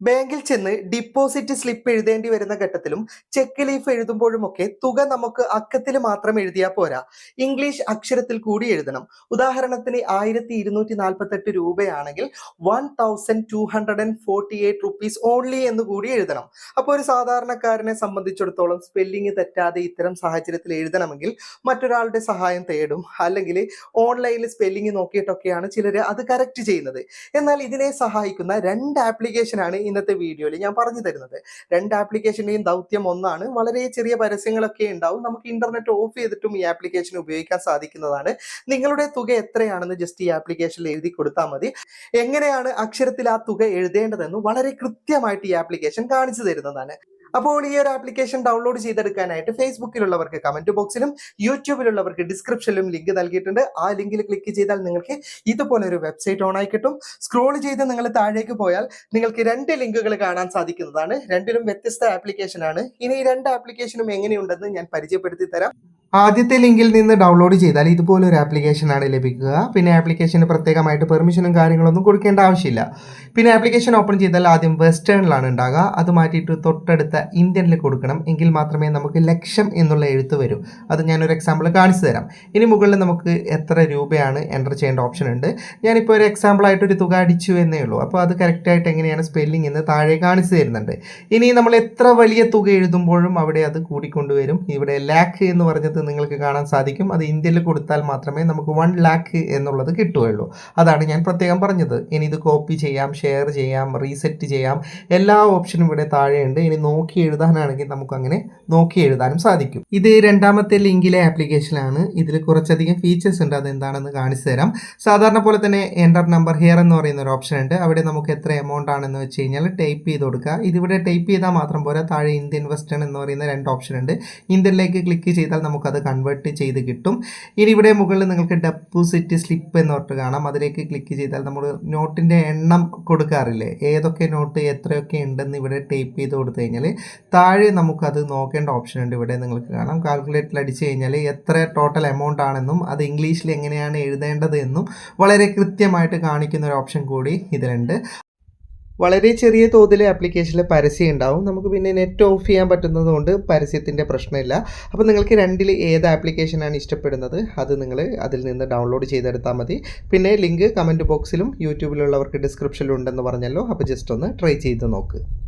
ബാങ്കിൽ ചെന്ന് deposit slip എഴുതേണ്ടി വരുന്ന ഘട്ടത്തിലും ചെക്ക് ലീഫ് എഴുതുമ്പോഴുമൊക്കെ തുക നമുക്ക് അക്കത്തിൽ മാത്രം എഴുതിയാൽ പോരാ. ഇംഗ്ലീഷ് അക്ഷരത്തിൽ കൂടി എഴുതണം. ഉദാഹരണത്തിന് ആയിരത്തി ഇരുന്നൂറ്റി നാൽപ്പത്തെട്ട് രൂപയാണെങ്കിൽ one thousand two hundred and forty eight rupees only എന്ന് കൂടി എഴുതണം. അപ്പോൾ ഒരു സാധാരണക്കാരനെ സംബന്ധിച്ചിടത്തോളം സ്പെല്ലിംഗ് തെറ്റാതെ ഇത്തരം സാഹചര്യത്തിൽ എഴുതണമെങ്കിൽ മറ്റൊരാളുടെ സഹായം തേടും. അല്ലെങ്കിൽ ഓൺലൈനിൽ സ്പെല്ലിംഗ് നോക്കിയിട്ടൊക്കെയാണ് ചിലർ അത് കറക്റ്റ് ചെയ്യുന്നത്. എന്നാൽ ഇതിനെ സഹായിക്കുന്ന രണ്ട് ആപ്ലിക്കേഷനാണ് ഇന്നത്തെ വീഡിയോയിൽ ഞാൻ പറഞ്ഞു തരുന്നത്. രണ്ട് ആപ്ലിക്കേഷന്റെയും ദൗത്യം ഒന്നാണ്. വളരെ ചെറിയ പരസ്യങ്ങളൊക്കെ ഉണ്ടാവും. നമുക്ക് ഇന്റർനെറ്റ് ഓഫ് ചെയ്തിട്ടും ഈ ആപ്ലിക്കേഷൻ ഉപയോഗിക്കാൻ സാധിക്കുന്നതാണ്. നിങ്ങളുടെ തുക എത്രയാണെന്ന് ജസ്റ്റ് ഈ ആപ്ലിക്കേഷനിൽ എഴുതി കൊടുത്താൽ മതി. എങ്ങനെയാണ് അക്ഷരത്തിൽ ആ തുക എഴുതേണ്ടതെന്ന് വളരെ കൃത്യമായിട്ട് ഈ ആപ്ലിക്കേഷൻ കാണിച്ചു തരുന്നതാണ്. അപ്പോൾ ഈ ഒരു ആപ്ലിക്കേഷൻ ഡൗൺലോഡ് ചെയ്തെടുക്കാനായിട്ട് ഫേസ്ബുക്കിലുള്ളവർക്ക് കമന്റ് ബോക്സിലും യൂട്യൂബിലുള്ളവർക്ക് ഡിസ്ക്രിപ്ഷനിലും ലിങ്ക് നൽകിയിട്ടുണ്ട്. ആ ലിങ്കിൽ ക്ലിക്ക് ചെയ്താൽ നിങ്ങൾക്ക് ഇതുപോലെ ഒരു വെബ്സൈറ്റ് ഓൺ ആയി കിട്ടും. സ്ക്രോൾ ചെയ്ത് നിങ്ങൾ താഴേക്ക് പോയാൽ നിങ്ങൾക്ക് രണ്ട് ലിങ്കുകൾ കാണാൻ സാധിക്കുന്നതാണ്. രണ്ടിലും വ്യത്യസ്ത ആപ്ലിക്കേഷൻ ആണ്. ഇനി ഈ രണ്ട് ആപ്ലിക്കേഷനും എങ്ങനെയുണ്ടെന്ന് ഞാൻ പരിചയപ്പെടുത്തി തരാം. ആദ്യത്തെ ലിങ്കിൽ നിന്ന് ഡൗൺലോഡ് ചെയ്താൽ ഇതുപോലൊരു ആപ്ലിക്കേഷൻ ആണ് ലഭിക്കുക. പിന്നെ ആപ്ലിക്കേഷന് പ്രത്യേകമായിട്ട് പെർമിഷനും കാര്യങ്ങളൊന്നും കൊടുക്കേണ്ട ആവശ്യമില്ല. പിന്നെ ആപ്ലിക്കേഷൻ ഓപ്പൺ ചെയ്താൽ ആദ്യം വെസ്റ്റേണിലാണ് ഉണ്ടാകുക അത് മാറ്റിയിട്ട് തൊട്ടടുത്ത ഇന്ത്യനിൽ കൊടുക്കണം. എങ്കിൽ മാത്രമേ നമുക്ക് ലക്ഷം എന്നുള്ള എഴുത്ത് വരൂ. അത് ഞാനൊരു എക്സാമ്പിൾ കാണിച്ചു തരാം. ഇനി മുകളിൽ നമുക്ക് എത്ര രൂപയാണ് എന്റർ ചെയ്യേണ്ട ഓപ്ഷൻ ഉണ്ട്. ഞാനിപ്പോൾ ഒരു ഒരു തുക അടിച്ചു എന്നേ ഉള്ളൂ. അപ്പോൾ അത് കറക്റ്റായിട്ട് എങ്ങനെയാണ് സ്പെല്ലിംഗ് എന്ന് താഴെ കാണിച്ചു തരുന്നുണ്ട്. ഇനി നമ്മൾ എത്ര വലിയ തുക എഴുതുമ്പോഴും അവിടെ അത് കൂടിക്കൊണ്ടുവരും. ഇവിടെ ലാക്ക് എന്ന് പറഞ്ഞത് നിങ്ങൾക്ക് കാണാൻ സാധിക്കും. അത് ഇന്ത്യയിൽ കൊടുത്താൽ മാത്രമേ നമുക്ക് വൺ ലാക്ക് എന്നുള്ളത് കിട്ടുകയുള്ളൂ. അതാണ് ഞാൻ പ്രത്യേകം പറഞ്ഞത്. ഇനി ഇത് കോപ്പി ചെയ്യാം ഷെയർ ചെയ്യാം റീസെറ്റ് ചെയ്യാം. എല്ലാ ഓപ്ഷനും ഇവിടെ താഴെയുണ്ട്. ഇനി നോക്കി എഴുതാനാണെങ്കിൽ നമുക്ക് അങ്ങനെ നോക്കി എഴുതാനും സാധിക്കും. ഇത് രണ്ടാമത്തെ ലിങ്കിലെ ആപ്ലിക്കേഷനാണ് ഇതിൽ കുറച്ചധികം ഫീച്ചേഴ്സ് ഉണ്ട്. അതെന്താണെന്ന് കാണിച്ചു തരാം. സാധാരണ പോലെ തന്നെ എന്റർ നമ്പർ ഹിയർ എന്ന് പറയുന്ന ഒരു ഓപ്ഷൻ ഉണ്ട്. അവിടെ നമുക്ക് എത്ര എമൗണ്ട് ആണെന്ന് വെച്ച് കഴിഞ്ഞാൽ ടൈപ്പ് ചെയ്ത് കൊടുക്കുക. ഇതിവിടെ ടൈപ്പ് ചെയ്താൽ മാത്രം പോരാ താഴെ ഇന്ത്യൻ വെസ്റ്റേൺ എന്ന് പറയുന്ന രണ്ട് ഓപ്ഷൻ ഉണ്ട്. ഇന്ത്യനിലേക്ക് ക്ലിക്ക് ചെയ്താൽ നമുക്കത് കൺവേർട്ട് ചെയ്ത് കിട്ടും. ഇനി ഇവിടെ മുകളിൽ നിങ്ങൾക്ക് ഡെപ്പോസിറ്റ് സ്ലിപ്പ് എന്ന് പറഞ്ഞിട്ട് കാണാം. അതിലേക്ക് ക്ലിക്ക് ചെയ്താൽ നമ്മൾ നോട്ടിന്റെ എണ്ണം കൊടുക്കാറില്ലേ? ഏതൊക്കെ നോട്ട് എത്രയൊക്കെ ഉണ്ടെന്ന് ഇവിടെ ടൈപ്പ് ചെയ്ത് കൊടുത്തു കഴിഞ്ഞാൽ താഴെ നമുക്കത് നോക്കേണ്ട ഓപ്ഷൻ ഉണ്ട്. ഇവിടെ നിങ്ങൾക്ക് കാണാം. കാൽക്കുലേറ്ററിൽ അടിച്ചു കഴിഞ്ഞാൽ എത്ര ടോട്ടൽ എമൗണ്ട് ആണെന്നും അത് ഇംഗ്ലീഷിൽ എങ്ങനെയാണ് എഴുതേണ്ടത് എന്നും വളരെ കൃത്യമായിട്ട് കാണിക്കുന്ന ഒരു ഓപ്ഷൻ കൂടി ഇതിലുണ്ട്. വളരെ ചെറിയ തോതിൽ ആപ്ലിക്കേഷനിൽ പരസ്യം ഉണ്ടാവും. നമുക്ക് പിന്നെ നെറ്റ് ഓഫ് ചെയ്യാൻ പറ്റുന്നതുകൊണ്ട് പരസ്യത്തിന്റെ പ്രശ്നമില്ല. അപ്പോൾ നിങ്ങൾക്ക് രണ്ടിൽ ഏത് ആപ്ലിക്കേഷനാണ് ഇഷ്ടപ്പെടുന്നത് അത് നിങ്ങൾ അതിൽ നിന്ന് ഡൗൺലോഡ് ചെയ്തെടുത്താൽ മതി. പിന്നെ ലിങ്ക് കമന്റ് ബോക്സിലും യൂട്യൂബിലുള്ളവർക്ക് ഡിസ്ക്രിപ്ഷനിലും ഉണ്ടെന്ന് പറഞ്ഞല്ലോ. അപ്പോൾ ജസ്റ്റ് ഒന്ന് ട്രൈ ചെയ്ത് നോക്ക്.